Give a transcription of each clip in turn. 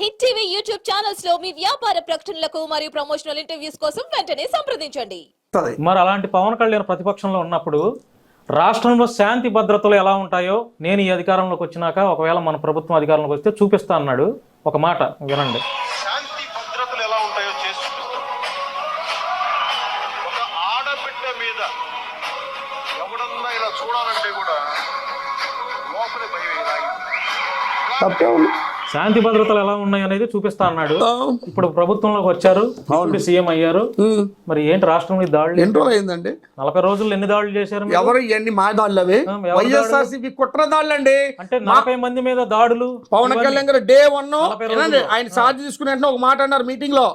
Hit TV YouTube ఛానల్స్లో మీ వ్యాపార ప్రకటనలకు మరియు ప్రమోషనల్ ఇంటర్వ్యూస్ కోసం వెంటనే సంప్రదించండి. మరి అలాంటి పవన్ కళ్యాణ్ ప్రతిపక్షంలో ఉన్నప్పుడు రాష్ట్రంలో శాంతి భద్రతలు ఎలా ఉంటాయో నేను ఈ అధికారంలోకి వచ్చినాక ఒకవేళ మన ప్రభుత్వం అధికారంలోకి వస్తే చూపిస్తా అన్నాడు. ఒక మాట వినండి. శాంతి భద్రతలు ఎలా ఉంటాయో చేసి చూపిస్తాం ఒక ఆడబిడ్డ మీద ఎవడన్నా ఇలా చూడాలంటే కూడా లోపలే భయం ఇలా తప్పే ఉంది. శాంతి భద్రతలు ఎలా ఉన్నాయి అనేది చూపిస్తా అన్నాడు. ఇప్పుడు ప్రభుత్వంలోకి వచ్చారు. ఇప్పుడు సీఎం అయ్యారు. మరి ఏంటి రాష్ట్రంలో దాడులు? ఎన్ని రోజులు అయిందండి? నలభై రోజులు ఎన్ని దాడులు చేశారు? ఎవరు ఇవన్నీ మా దాళ్ళు అవి? వైఎస్ఆర్సీపీ కుట్ర దాళ్ళు అండి అంటే నలభై మంది మీద దాడులు. పవన్ కళ్యాణ్ గారు డే వన్. ఆయన ఛార్జ్ తీసుకునే ఒక మాట అన్నారు మీటింగ్లో.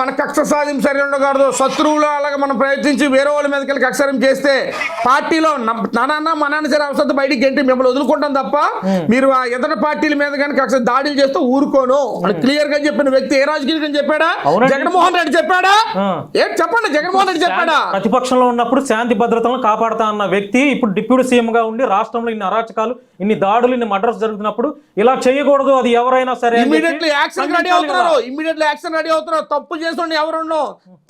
మన కక్ష సాధింపు సరి ఉండకూడదు శత్రువులు అలాగే మనం ప్రయత్నించి వేరే వాళ్ళ మీదకి వెళ్ళి కక్షరం చేస్తే పార్టీలో నాన్న మా నాన్న సరే అవసరం బయటికి గంటి మిమ్మల్ని వదులుకుంటాం తప్ప మీరు ఆ ఇతర పార్టీల మీద కానీ కక్ష దాడులు చేస్తే ఊరుకోను. అని క్లియర్గా చెప్పిన వ్యక్తి ఏ రాజకీయ చెప్పాడా. జగన్మోహన్ రెడ్డి చెప్పాడా. ఏం చెప్పండి జగన్మోహన్ రెడ్డి చెప్పాడా? ప్రతిపక్షంలో ఉన్నప్పుడు శాంతి భద్రతలను కాపాడుతా అన్న వ్యక్తి ఇప్పుడు డిప్యూటీ సీఎం గా ఉండి రాష్ట్రంలో ఇన్ని అరాచకాలు ఇన్ని దాడులు ఇన్ని మర్డర్స్ జరుగుతున్నప్పుడు ఇలా చేయకూడదు అది ఎవరైనా సరే ఇమీడియట్లీ యాక్షన్ రెడీ అవుతున్నారు. ఇమీడియట్లీ యాక్షన్ రెడీ అవుతున్నారు. తప్పు చేస్తుండే ఎవరుండో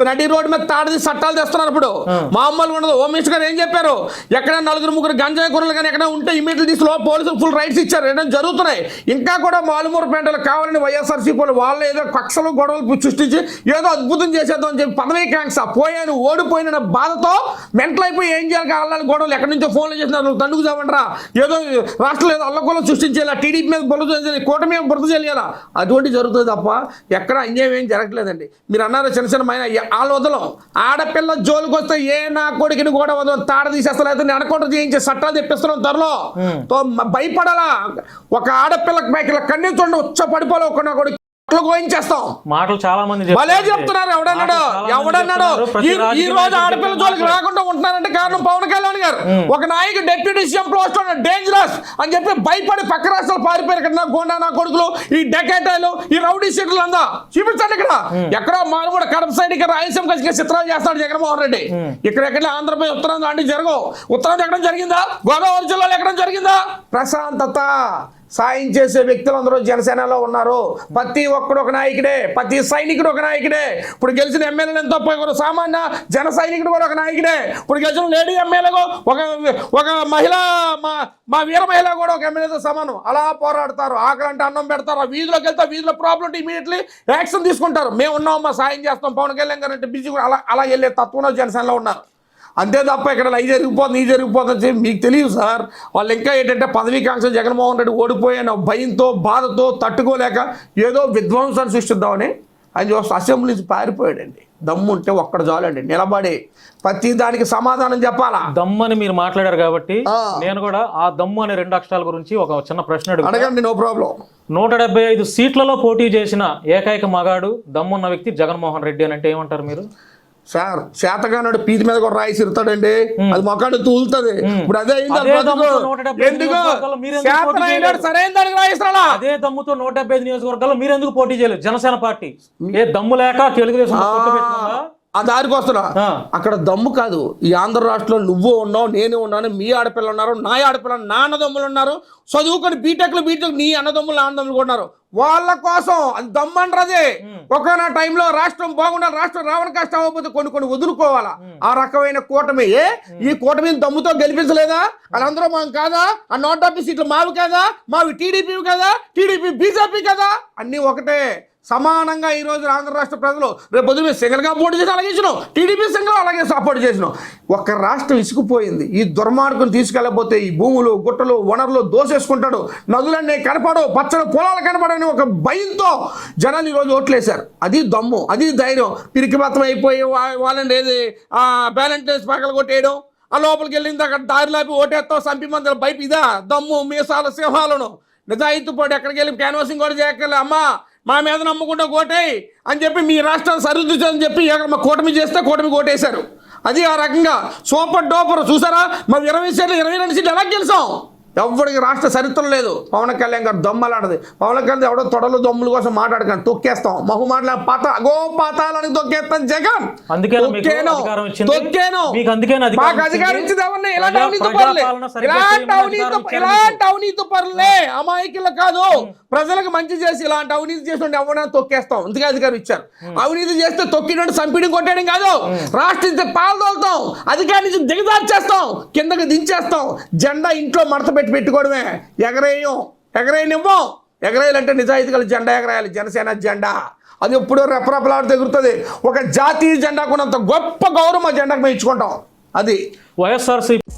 నడి రోడ్డు మీద తాడిది చట్టాలు తెస్తున్నారు ఇప్పుడు. మామూలుగా ఉండదు. హోమ్ మినిస్టర్ గారు ఏం చెప్పారు? ఎక్కడ నలుగురు ముగ్గురు గంజాయి కూరలు కానీ ఎక్కడ ఉంటే ఇమీడియట్లీ తీసి లో- పోలీసులు ఫుల్ రైట్స్ ఇచ్చారు. ఏంటంటే జరుగుతున్నాయి. ఇంకా కూడా మాలుమూరు పేటలు కావాలని వైఎస్ఆర్సీ వాళ్ళు వాళ్ళు ఏదో కక్షలు గొడవలు సృష్టించి ఏదో అద్భుతం చేసేద్దాం అని చెప్పి పదవీ కాంక్ష. పోయాను ఓడిపోయిన బాధతో మెంటల్ అయిపోయి ఏం చేయాలి? కావాలని గొడవలు ఎక్కడి నుంచో ఫోన్లు చేసినారు తండుకు చావండ్రా. ఏదో రాష్ట్రంలో ఏదో అల్లకొల్లం సృష్టించేలా టీడీపీ మీద బురద చేయాలి కూటమి మీద బురద చేయాలా అటువంటి జరుగుతుంది తప్ప ఎక్కడ అన్యాయం ఏం జరగట్లేదండి. మీరు అన్నారు చిన్న చిన్న మైన వాళ్ళ వదలం. ఆడపిల్ల జోలికి వస్తే ఏ నా కొడుకుని కూడా వదలం. తాడ తీసేస్తారు అయితే ఎనకౌంటర్ చేయించే చట్టాలు తెప్పిస్తున్నాం త్వరలో. భయపడాలా? ఒక ఆడపిల్లకి పైకి ఇలా కన్నీ చూడండి ఉచ్చ పడిపోలే ఒక నా కొడుకు. గోయించేస్తాం. మాటలు చాలా మంది భలే చెప్తున్నారు. ఎవడన్నాడు? ఎవడన్నాడు? ఈ- రోజు ఆడపిల్ల జోలికి. రాకుండా ఉంటున్నారంటే కారణం పవన్ కళ్యాణ్ గారు. ఒక నాయకుడు డిప్యూటీ సీఎం పోస్ట్ డేంజరస్ అని చెప్పి భయపడి పక్క రాష్ట్రాలు పారిపోయారు ఇక్కడ నా గోండా నా కొడుకులు. ఈ డెకేటాలు ఈ రౌడీ సీట్లు అందా చూపించండి ఇక్కడ. ఎక్కడో మారు కూడా కడప సైడ్ ఇక్కడ రాయలసీమ కలిసి చిత్రాలు చేస్తాడు జగన్మోహన్ రెడ్డి. ఇక్కడ ఎక్కడ ఆంధ్రప్రదేశ్ ఉత్తరాంధ్ర లాంటివి జరగవు. ఉత్తరాంధ్ర ఎక్కడ జరిగిందా? గోదావరి జిల్లాలో ఎక్కడ జరిగిందా? ప్రశాంతత. సాయం చేసే వ్యక్తులు అందరూ జనసేనలో ఉన్నారు. ప్రతి ఒక్కడు ఒక నాయకుడే ప్రతి సైనికుడు ఒక నాయకుడే. ఇప్పుడు గెలిచిన ఎమ్మెల్యేలు ఎంతో పోయి సామాన్య జన సైనికుడు కూడా ఒక నాయకుడే. ఇప్పుడు గెలిచిన లేడీ ఎమ్మెల్యే ఒక ఒక మహిళ మా మా వీర మహిళ కూడా ఒక ఎమ్మెల్యేతో సమానం. అలా పోరాడతారు. ఆకలి అంటే అన్నం పెడతారు. ఆ వీధిలోకి వెళ్తే వీధిలో ప్రాబ్లం ఇమీడియట్లీ యాక్షన్ తీసుకుంటారు. మేము ఉన్నాం మా సాయం చేస్తాం. పవన్ కళ్యాణ్ గారు అంటే బిజీ కూడా అలా అలా వెళ్ళే తత్వంలో జనసేనలో ఉన్నారు. అంతే తప్ప ఇక్కడ అవి జరిగిపోతుంది ఇది జరిగిపోతుంది అని చెప్పి మీకు తెలియదు సార్. వాళ్ళు ఇంకా ఏంటంటే పదవీ కాంక్ష జగన్మోహన్ రెడ్డి ఓడిపోయిన భయంతో బాధతో తట్టుకోలేక ఏదో విధ్వంసాన్ని సృష్టిద్దామని ఆయన చూస్తే అసెంబ్లీ నుంచి పారిపోయాడండి. దమ్ము ఉంటే ఒక్కడ చాలండి నిలబడి. ప్రతి దానికి సమాధానం చెప్పాలా? దమ్ము అని మీరు మాట్లాడారు కాబట్టి. నేను కూడా ఆ దమ్ము అనే రెండు అక్షరాల గురించి ఒక చిన్న ప్రశ్న అడుగు అడగండి నో ప్రాబ్లం. నూట డెబ్బై ఐదు సీట్లలో పోటీ చేసిన ఏకైక మగాడు దమ్మున్న వ్యక్తి జగన్మోహన్ రెడ్డి అని అంటే ఏమంటారు మీరు? సార్ చేతగానాడు పీతి మీద కూడా రాయి సిరుతాడండి. అది మొక్కడు తూలుతుంది. ఇప్పుడు అదే అదే. దమ్ముతో 175 ఎందుకు? నియోజకవర్గాల్లో మీరెందుకు పోటీ చేతనైనాడు చేయలేదు? సరైన దానికి రాయిస్తాడా అదే దమ్ముతో నూట డెబ్బై ఐదు నియోజకవర్గాల్లో మీరు ఎందుకు పోటీ చేయలేదు? జనసేన పార్టీ. ఏ దమ్ము లేక తెలుగుదేశం? ఆ దారికి వస్తున్నా. అక్కడ దమ్ము కాదు. ఈ ఆంధ్ర రాష్ట్రంలో నువ్వు ఉన్నావు నేను ఉన్నాను మీ ఆడపిల్ల ఉన్నారు నా ఆడపిల్ల నా అన్నదమ్ములు ఉన్నారు. చదువుకొని బీటెక్లు బీటెక్ నీ అన్నదమ్ములు నా అన్నదమ్ములు కూడా ఉన్నారు. వాళ్ళ కోసం అది దమ్ము అంటారు ఒకనా టైంలో రాష్ట్రం బాగుండాలి రాష్ట్రం రావణ కష్టం అవ్వకపోతే కొన్ని కొన్ని వదులుకోవాలా. ఆ రకమైన కూటమి ఈ కూటమిని దమ్ముతో గెలిపించలేదా? వాళ్ళందరూ మనం కాదా? ఆ నూట డెబ్బై సీట్లు మావి కాదా? మావి టీడీపీ కదా? టీడీపీ బీజేపీ కదా? అన్నీ ఒకటే. సమానంగా ఈ ఆంధ్ర రాష్ట్ర ప్రజలు రేపు పొద్దున సింగల్గా పోటీ చేసి అలాగే ఇచ్చినాం. టీడీపీ సింగల్ అలాగే సపోర్ట్ చేసినాం. ఒక్క రాష్ట్రం ఇసుకుపోయింది. ఈ దుర్మార్గం తీసుకెళ్ళకపోతే ఈ భూములు గుట్టలు వనరులు దోసేసుకుంటాడు. నదులన్నీ కనపడవు పచ్చని పొలాలు కనపడని ఒక భయంతో జనాలు ఈరోజు ఓట్లేశారు. అది దమ్ము అది ధైర్యం. పిరికిపత్రం అయిపోయి వాళ్ళని ఏది బ్యాలెంటైన్స్ పక్కలు కొట్టేయడం ఆ లోపలికి వెళ్ళింది అక్కడ దారిలోపి ఓటేస్తాం సంపి మందిర బయట ఇదా? దమ్ము మీసాల సింహాలను. నిజాయితీ పాటు ఎక్కడికి వెళ్ళి క్యాన్వాసింగ్ కూడా చేయక్కర్లే. అమ్మా మా మీద నమ్ముకుంటే కోటేయ్ అని చెప్పి మీ రాష్ట్రాన్ని సరిదిద్దని చెప్పి మా కూటమి చేస్తే కూటమి కోటేశారు అది ఆ రకంగా సూపర్ డోపర్ చూసారా? మరి ఇరవై సీట్లు ఇరవై రెండు సీట్లు ఎలా గెలిచాం? ఎవరికి రాష్ట్ర చరిత్ర లేదు. పవన్ కళ్యాణ్ గారు దొమ్మలాడదు పవన్ కళ్యాణ్ ఎవడో తొడలు దొమ్ముల కోసం మాట్లాడకండి తొక్కేస్తాం. మహు మాటల పాత అగో పాతాలని తొక్కేస్తాం జగన్. మీకు ఎవరిని? ఇలాంటి అవినీతి పరులే ఇలాంటి అవినీతి ఇలాంటి అవినీతి పరులే అమాయకులు కాదు. ప్రజలకు మంచి చేసి ఇలాంటి అవినీతి చేసిన ఎవరైనా తొక్కేస్తాం. అందుకే అధికారం ఇచ్చారు. అవినీతి చేస్తే తొక్కినట్టు సంపీడి కొట్టడం కాదు. రాష్ట్ర పాలు తోలుతాం. అధికారి నుంచి దిగజార్చేస్తాం. కిందకి దించేస్తాం. జెండా ఇంట్లో మడత పెట్టి పెట్టుకోవడమే. ఎగరేయం. ఎగరేయనివ్వం. ఎగరేయాలంటే నిజాయితీ గల జెండా ఎగరేయాలి. జనసేన జెండా. అది ఎప్పుడో రెపరెపలాడు ఎగురుతుంది ఒక జాతీయ జెండాకున్నంత గొప్ప గౌరవం ఆ జెండాకు మేము ఇచ్చుకుంటాం. అది. వైఎస్ఆర్సీపీ